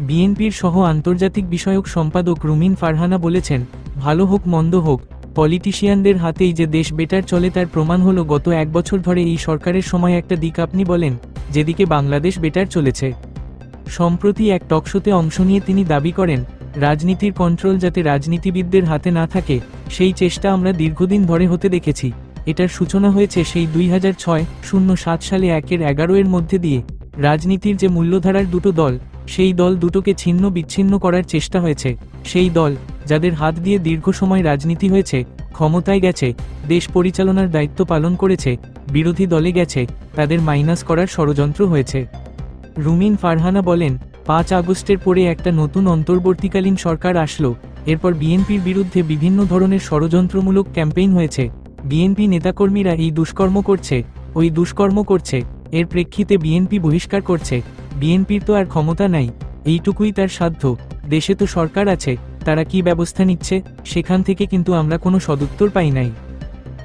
বিএনপির সহ আন্তর্জাতিক বিষয়ক সম্পাদক রুমিন ফারহানা বলেছেন, ভালো হোক, মন্দ হোক, পলিটিশিয়ানদের হাতেই যে দেশ বেটার চলে তার প্রমাণ হলো গত এক বছর ধরে এই সরকারের সময় একটা দিক আপনি বলেন, যেদিকে বাংলাদেশ বেটার চলেছে। সম্প্রতি এক টকশোতে অংশ নিয়ে তিনি দাবি করেন, রাজনীতির কন্ট্রোল যাতে রাজনীতিবিদদের হাতে না থাকে, সেই চেষ্টা আমরা দীর্ঘদিন ধরে হতে দেখেছি। এটার সূচনা হয়েছে সেই দুই হাজার ছয় শূন্য সাত সালে একের এগারো এর মধ্যে দিয়ে। রাজনীতির যে মূল্যধারার দুটো দল সেই দল দুটোকে ছিন্ন বিচ্ছিন্ন করার চেষ্টা হয়েছে। সেই দল, যাদের হাত দিয়ে দীর্ঘ সময় রাজনীতি হয়েছে, ক্ষমতায় গেছে, দেশ পরিচালনার দায়িত্ব পালন করেছে, বিরোধী দলে গেছে, তাদের মাইনাস করার ষড়যন্ত্র হয়েছে। রুমিন ফারহানা বলেন, পাঁচ আগস্টের পরে একটা নতুন অন্তর্বর্তীকালীন সরকার আসলো, এরপর বিএনপির বিরুদ্ধে বিভিন্ন ধরনের ষড়যন্ত্রমূলক ক্যাম্পেইন হয়েছে। বিএনপি নেতাকর্মীরা এই দুষ্কর্ম করছে, ওই দুষ্কর্ম করছে, এর প্রেক্ষিতে বিএনপি বহিষ্কার করছে। বিএনপির তো আর ক্ষমতা নাই, এইটুকুই তার সাধ্য। দেশে তো সরকার আছে, তারা কি ব্যবস্থা নিচ্ছে, সেখান থেকে কিন্তু আমরা কোনো সদুত্তর পাই নাই।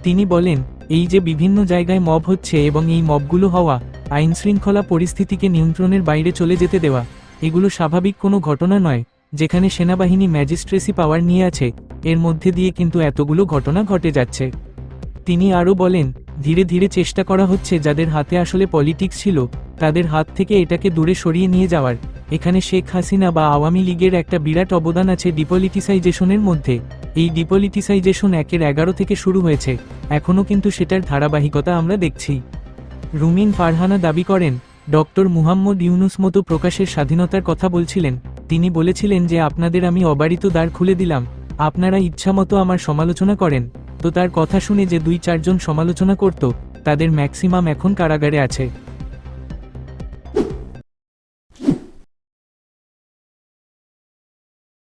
তিনি বলেন, এই যে বিভিন্ন জায়গায় মব হচ্ছে এবং এই মবগুলো হওয়া আইন শৃঙ্খলা পরিস্থিতিকে নিয়ন্ত্রণের বাইরে চলে যেতে দেওয়া, এগুলো স্বাভাবিক কোনো ঘটনা নয়, যেখানে সেনাবাহিনী ম্যাজিস্ট্রেসি পাওয়ার নিয়ে আছে, এর মধ্যে দিয়ে কিন্তু এতগুলো ঘটনা ঘটে যাচ্ছে। তিনি আরও বলেন ধীরে ধীরে চেষ্টা করা হচ্ছে যাদের হাতে আসলে পলিটিক্স ছিল, তাদের হাত থেকে এটাকে দূরে সরিয়ে নিয়ে যাওয়ার। এখানে শেখ হাসিনা বা আওয়ামী লীগের একটা বিরাট অবদান আছে ডিপলিটিসাইজেশনের মধ্যে। এই ডিপলিটিসাইজেশন একের এগারো থেকে শুরু হয়েছে। এখনও কিন্তু সেটার ধারাবাহিকতা আমরা দেখছি। রুমিন ফারহানা দাবি করেন, ডক্টর মুহাম্মদ ইউনুস মতো প্রকাশের স্বাধীনতার কথা বলছিলেন। তিনি বলেছিলেন যে, আপনাদের আমি অবারিত দ্বার খুলে দিলাম। আপনারা ইচ্ছামতো আমার সমালোচনা করেন। তো তার কথা শুনে যে দুই চারজন সমালোচনা করত তাদের ম্যাক্সিমাম এখন কারাগারে আছে।